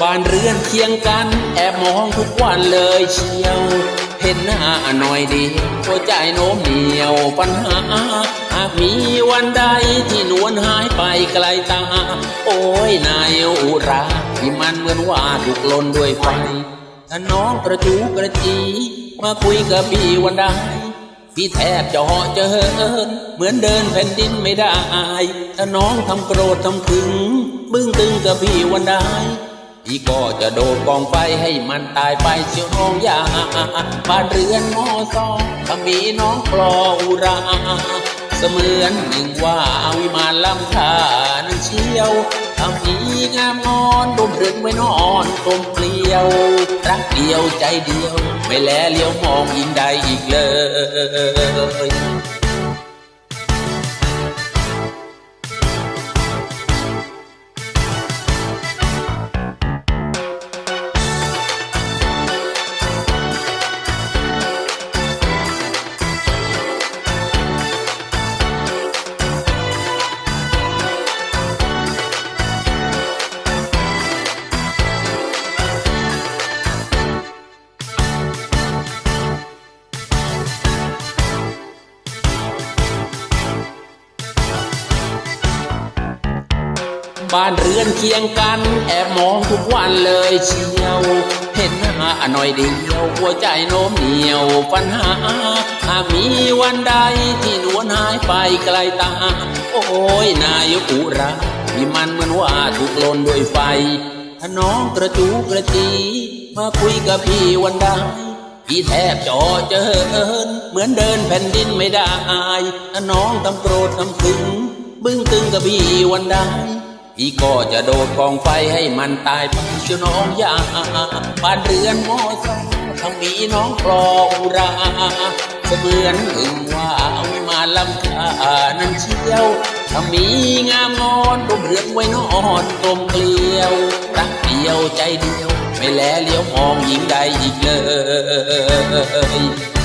บ้านเรือนเคียงกัน แอบมองทุกวันเลยเชียว เห็นหน้าหน่อยดีหัวใจโน้มเหนียวปัญหาหากมีวันใดที่นวลหายไปไกลตา โอ้ยนายอุราที่มันเหมือนว่าถูกลนด้วยไฟถ้าน้องกระจูกระจี มาคุยกับพี่วันใดพี่แทบจะเหาะจะเหินเหมือนเดินแผ่นดินไม่ได้ ถ้าน้องทำโกรธทำขึง บึ้งตึงกับพี่วันใด พี่ก็จะโดดกองไฟให้มันตายไปเชียวน้องยาบ้านเรือนมอซอถ้ามีน้องปลออุราเสมือนหนึ่งว่าวิมานลำคานั่นเชียวทำมีงามงอนดมเรือนไว้นอนกลมเกลียว รักเดียวใจเดียว ไม่แลเลี้ยวมองยิ่งใดอีกเลย บ้านเรือนเคียงกัน แอบมองทุกวันเลยเชียว เห็นหน้าหน่อยเดียว หัวใจโน้มเหนียวปัญหาหากมีวันใดที่นวลหายไปไกลตา โอ้ยนายอุราที่มันเหมือนว่าถูกลนด้วยไฟถ้าน้องกระจูกระจี มาคุยกับพี่วันใดพี่แทบจอเจอเอินเหมือนเดินแผ่นดินไม่ได้ถ้าน้องทำโกรธทำขึง บึ้งตึงกับพี่วันใด พี่ก็จะโดดกองไฟให้มันตายไปเชียวน้องยาบ้านเรือนมอสองทำมีน้องปลออุราเสมือนถึงว่าวิมาลำคานั้นเชี่ยวถ้ามีงามงอนร่มเรือนไว้นอนกลมเกลียวรักเดียวใจเดียว ไม่แลเลี้ยวมองหญิงใดอีกเลย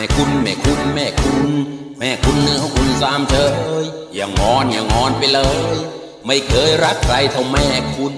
ม่คุณแม่คุณแม่คุณ แม่คุณเนื้อคุณสามเฉยอย่างงอนอย่างงอนไปเลย ไม่เคยรักใครเท่าแม่คุณ